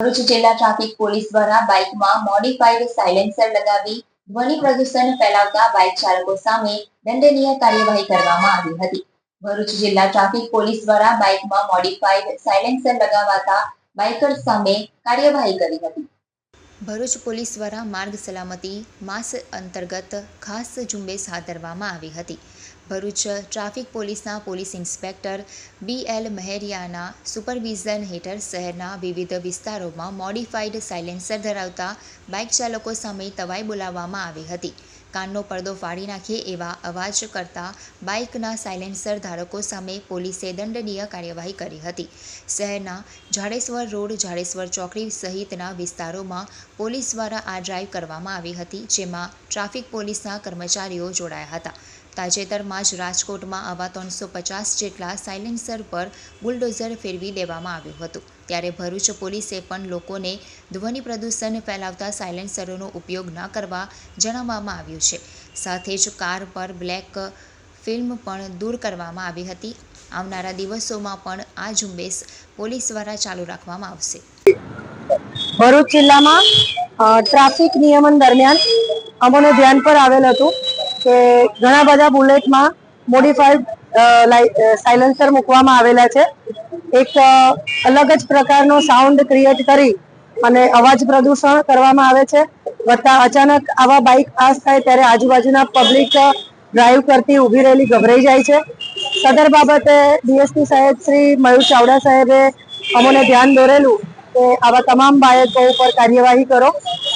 ભરૂચ જિલ્લા traffic police દ્વારા બાઇકમાં મોડિફાઈડ સાયલેન્સર લગાવી ધ્વનિ પ્રદૂષણ ફેલાવતા બાઇક ચાલકો સામે દંડનીય કાર્યવાહી કરવામાં આવી હતી. ભરૂચ જિલ્લા ટ્રાફિક પોલીસ દ્વારા બાઇકમાં મોડિફાઈડ સાયલેન્સર લગાવાતા બાઇકર્સ સામે કાર્યવાહી કરી હતી. ભરૂચ પોલીસ દ્વારા માર્ગ સલામતી માસ અંતર્ગત ખાસ ઝુંબેશ હાથ ધરવામાં આવી હતી. ભરૂચ ટ્રાફિક પોલીસના પોલીસ ઇન્સ્પેક્ટર બી એલ મહેરિયાના સુપરવિઝન હેઠળ શહેરના વિવિધ વિસ્તારોમાં મોડિફાઈડ સાયલેન્સર ધરાવતા બાઇક ચાલકો સામે તવાઈ બોલાવવામાં આવી હતી. કાનનો પડદો ફાડી નાખે એવા અવાજ કરતા બાઇકના સાયલેન્સર ધારકો સામે પોલીસે દંડનીય કાર્યવાહી કરી હતી. શહેરના જાડેશ્વર રોડ, જાડેશ્વર ચોકડી સહિતના વિસ્તારોમાં પોલીસ દ્વારા આ ડ્રાઈવ કરવામાં આવી હતી, જેમાં ટ્રાફિક પોલીસના કર્મચારીઓ જોડાયા હતા. તાજેતરમાં જ રાજકોટમાં આવા ત્રણસો પચાસ જેટલા સાયલેન્સર પર બુલડોઝર ફેરવી દેવામાં આવ્યું હતું. ત્યારે ભરૂચ પોલીસે પણ લોકોને ધ્વનિ પ્રદૂષણ ફેલાવતા સાયલેન્સરોનો ઉપયોગ ન કરવા જણાવવામાં આવ્યું છે. સાથે જ કાર પર બ્લેક ફિલ્મ પણ દૂર કરવામાં આવી હતી. આવનારા દિવસોમાં પણ આ ઝુંબેશ પોલીસ દ્વારા ચાલુ રાખવામાં આવશે. ભરૂચ જિલ્લામાં ટ્રાફિક નિયમન દરમિયાન અમોને ધ્યાન પર આવેલ હતું. કે ઘણા બધા બુલેટમાં મોડિફાઈડ સાયલેન્સર મૂકવામાં આવેલા છે. એક અલગ જ પ્રકારનો સાઉન્ડ ક્રિએટ કરી અને અવાજ પ્રદૂષણ કરવામાં આવે છે. વત્તા અચાનક આવા બાઇક પાસ થાય ત્યારે આજુબાજુના પબ્લિક ડ્રાઈવ કરતી ઊભી રહેલી ગભરાઈ જાય છે. સદર બાબતે ડીએસપી સાહેબ શ્રી મયુર ચાવડા સાહેબે અમોને ધ્યાન દોરેલું કે આવા તમામ બાળકો ઉપર કાર્યવાહી કરો,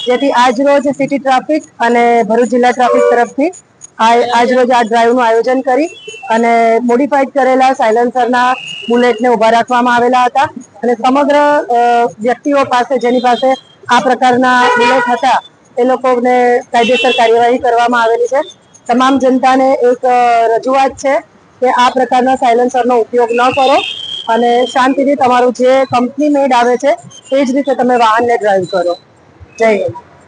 જેથી આજ રોજ સિટી ટ્રાફિક અને ભરૂચ જિલ્લા ટ્રાફિક તરફથી આજ રોજ આ ડ્રાઈવનું આયોજન કરી અને મોડિફાઈડ કરેલા સાયલેન્સરના બુલેટને ઊભા રાખવામાં આવેલા હતા અને સમગ્ર વ્યક્તિઓ પાસે જેની પાસે આ પ્રકારના બુલેટ હતા, એ લોકોને કાયદેસર કાર્યવાહી કરવામાં આવેલી છે. તમામ જનતાને એક રજૂઆત છે કે આ પ્રકારના સાયલેન્સરનો ઉપયોગ ન કરો અને શાંતિથી તમારું જે કંપની મેડ આવે છે, એ જ રીતે તમે વાહનને ડ્રાઈવ કરો. જય હિન્દ.